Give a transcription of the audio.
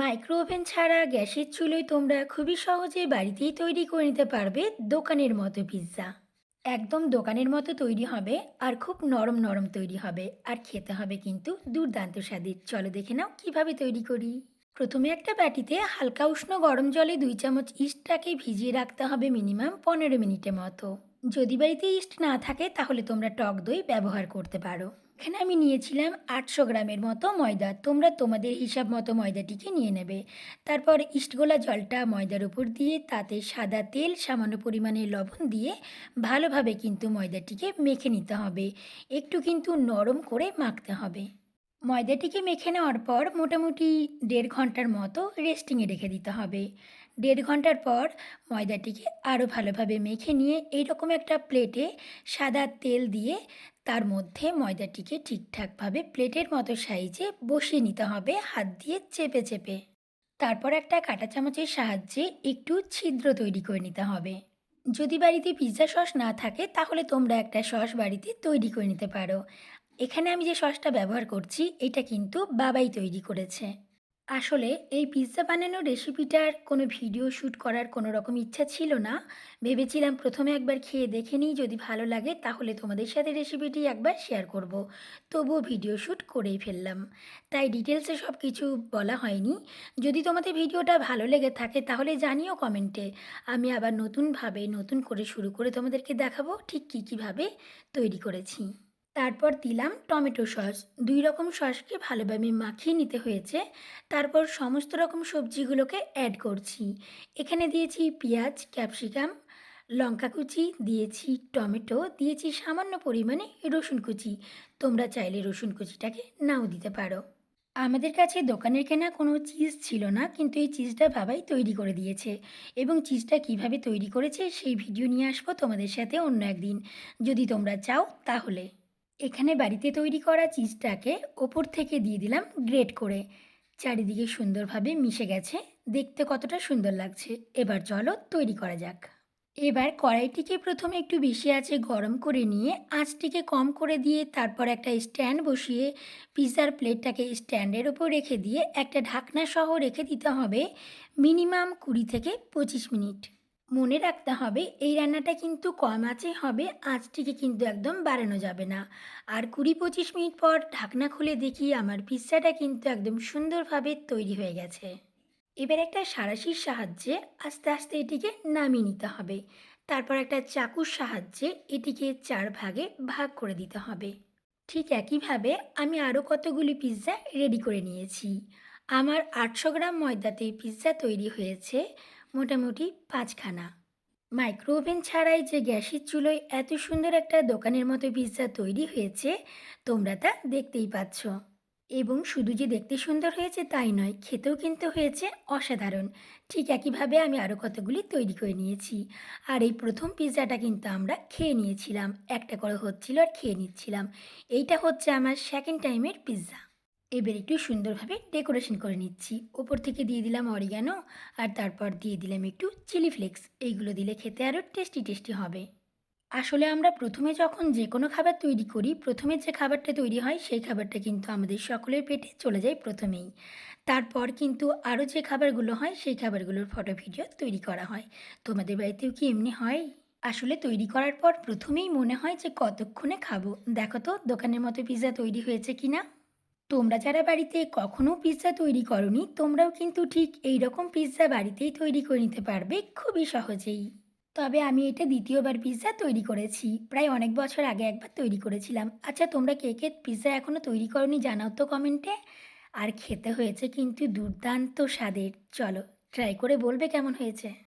Micro oven ছাড়া গ্যাসের চুলোয় তোমরা খুবই সহজে বাড়িতেই তৈরি করে নিতে পারবে দোকানের মতো পিৎজা। একদম দোকানের মতো তৈরি হবে আর খুব নরম নরম তৈরি হবে আর খেতে হবে কিন্তু দুর্দান্ত স্বাদের। চলো দেখে নাও কীভাবে তৈরি করি। প্রথমে একটা বাটিতে হালকা উষ্ণ গরম জলে দুই চামচ ইস্টটাকে ভিজিয়ে রাখতে হবে মিনিমাম পনেরো মিনিটের মতো। যদি বাড়িতে ইস্ট না থাকে তাহলে তোমরা টক দই ব্যবহার করতে পারো। এখানে আমি নিয়েছিলাম আটশো গ্রামের মতো ময়দা। তোমরা তোমাদের হিসাব মতো ময়দাটিকে নিয়ে নেবে। তারপর ইস্টগোলা জলটা ময়দার উপর দিয়ে, তাতে সাদা তেল, সামান্য পরিমাণে লবণ দিয়ে ভালোভাবে কিন্তু ময়দাটিকে মেখে নিতে হবে। একটু কিন্তু নরম করে মাখতে হবে। ময়দাটিকে মেখে নেওয়ার পর মোটামুটি দেড় ঘণ্টার মতো রেস্টিংয়ে রেখে দিতে হবে। দেড় ঘণ্টার পর ময়দাটিকে আরও ভালোভাবে মেখে নিয়ে এইরকম একটা প্লেটে সাদা তেল দিয়ে তার মধ্যে ময়দাটিকে ঠিকঠাকভাবে প্লেটের মতো সাইজে বসিয়ে নিতে হবে, হাত দিয়ে চেপে চেপে। তারপর একটা কাঁটা চামচের সাহায্যে একটু ছিদ্র তৈরি করে নিতে হবে। যদি বাড়িতে পিৎজা সস না থাকে, তাহলে তোমরা একটা সস বাড়িতে তৈরি করে নিতে পারো। এখানে আমি যে সসটা ব্যবহার করছি, এটা কিন্তু বাবাই তৈরি করেছে। আসলে এই পিৎজা বানানোর রেসিপিটার কোনো ভিডিও শ্যুট করার কোনো রকম ইচ্ছা ছিল না। ভেবেছিলাম প্রথমে একবার খেয়ে দেখে নিই, যদি ভালো লাগে তাহলে তোমাদের সাথে রেসিপিটি একবার শেয়ার করব। তবুও ভিডিও শ্যুট করেই ফেললাম। তাই ডিটেলসে সব কিছু বলা হয়নি। যদি তোমাদের ভিডিওটা ভালো লেগে থাকে তাহলে জানিও কমেন্টে আমি আবার নতুনভাবে নতুন করে শুরু করে তোমাদেরকে দেখাবো ঠিক কী কীভাবে তৈরি করেছি। তারপর দিলাম টমেটো সস। দুই রকম সসকে ভালোভাবে মাখিয়ে নিতে হয়েছে। তারপর সমস্ত রকম সবজিগুলোকে অ্যাড করছি। এখানে দিয়েছি পেঁয়াজ, ক্যাপসিকাম, লঙ্কা কুচি, দিয়েছি টমেটো, দিয়েছি সামান্য পরিমাণে রসুন কুচি। তোমরা চাইলে রসুন কুচিটাকে নাও দিতে পারো। আমাদের কাছে দোকানের কেনা কোনো চিজ ছিল না, কিন্তু এই চিজটা বাবাই তৈরি করে দিয়েছে। এবং চিজটা কীভাবে তৈরি করেছে সেই ভিডিও নিয়ে আসব তোমাদের সাথে অন্য একদিন। যদি তোমরা চাও, তাহলে। এখানে বাড়িতে তৈরি করা চিজটাকে ওপর থেকে দিয়ে দিলাম গ্রেট করে। চারিদিকে সুন্দরভাবে মিশে গেছে। দেখতে কতটা সুন্দর লাগছে। এবার চলো তৈরি করা যাক। এবার কড়াইটিকে প্রথমে একটু বেশি আছে গরম করে নিয়ে আঁচটিকে কম করে দিয়ে তারপর একটা স্ট্যান্ড বসিয়ে পিৎজার প্লেটটাকে স্ট্যান্ডের ওপর রেখে দিয়ে একটা ঢাকনা সহ রেখে দিতে হবে মিনিমাম কুড়ি থেকে পঁচিশ মিনিট। মনে রাখতে হবে, এই রান্নাটা কিন্তু কম আঁচে হবে আঁচটিকে কিন্তু একদম বাড়ানো যাবে না। আর কুড়ি পঁচিশ মিনিট পর ঢাকনা খুলে দেখি আমার পিৎজাটা কিন্তু একদম সুন্দরভাবে তৈরি হয়ে গেছে। এবার একটা সাঁড়াশির সাহায্যে আস্তে আস্তে এটিকে নামিয়ে নিতে হবে। তারপর একটা চাকুর সাহায্যে এটিকে চার ভাগে ভাগ করে দিতে হবে। ঠিক একইভাবে আমি আরও কতগুলি পিৎজা রেডি করে নিয়েছি। আমার আটশো গ্রাম ময়দাতে পিৎজা তৈরি হয়েছে। মোটামুটি পাঁচখানা। মাইক্রো ওভেন ছাড়াই যে গ্যাসের চুলোয় এত সুন্দর একটা দোকানের মতো পিৎজা তৈরি হয়েছে, তোমরা তা দেখতেই পাচ্ছ। এবং শুধু যে দেখতে সুন্দর হয়েছে তাই নয়, খেতেও কিন্তু হয়েছে অসাধারণ। ঠিক একইভাবে আমি আরও কতগুলি তৈরি করে নিয়েছি। আর এই প্রথম পিৎজাটা কিন্তু আমরা খেয়ে নিয়েছিলাম। একটা করে হচ্ছিল আর খেয়ে নিচ্ছিলাম। এইটা হচ্ছে আমার সেকেন্ড টাইমের পিৎজা। এবার একটু সুন্দরভাবে ডেকোরেশন করে নিচ্ছি। ওপর থেকে দিয়ে দিলাম অরিগানো আর তারপর দিয়ে দিলাম একটু চিলি ফ্লেক্স এইগুলো দিলে খেতে আরও টেস্টি টেস্টি হবে। আসলে আমরা প্রথমে যখন যে কোনো খাবার তৈরি করি, প্রথমে যে খাবারটা তৈরি হয়, সেই খাবারটা কিন্তু আমাদের সকলের পেটে চলে যায় প্রথমেই। তারপর কিন্তু আরও যে খাবারগুলো হয়, সেই খাবারগুলোর ফটো ভিডিও তৈরি করা হয়। তোমাদের বাড়িতেও কি এমনি হয়? আসলে তৈরি করার পর প্রথমেই মনে হয় যে কতক্ষণে খাব। দেখো তো, দোকানের মতো পিৎজা তৈরি হয়েছে কি না তোমরা যারা বাড়িতে কখনো পিৎজা তৈরি করনি, তোমরাও কিন্তু ঠিক এই রকম পিৎজা বাড়িতেই তৈরি করে নিতে পারবে খুবই সহজেই। তবে আমি এটা দ্বিতীয়বার পিৎজা তৈরি করেছি। প্রায় অনেক বছর আগে একবার তৈরি করেছিলাম। আচ্ছা তোমরা কে কে পিৎজা এখনও তৈরি করনি জানাও তো কমেন্টে। আর খেতে হয়েছে কিন্তু দুর্দান্ত স্বাদের। চলো ট্রাই করে বলবে কেমন হয়েছে।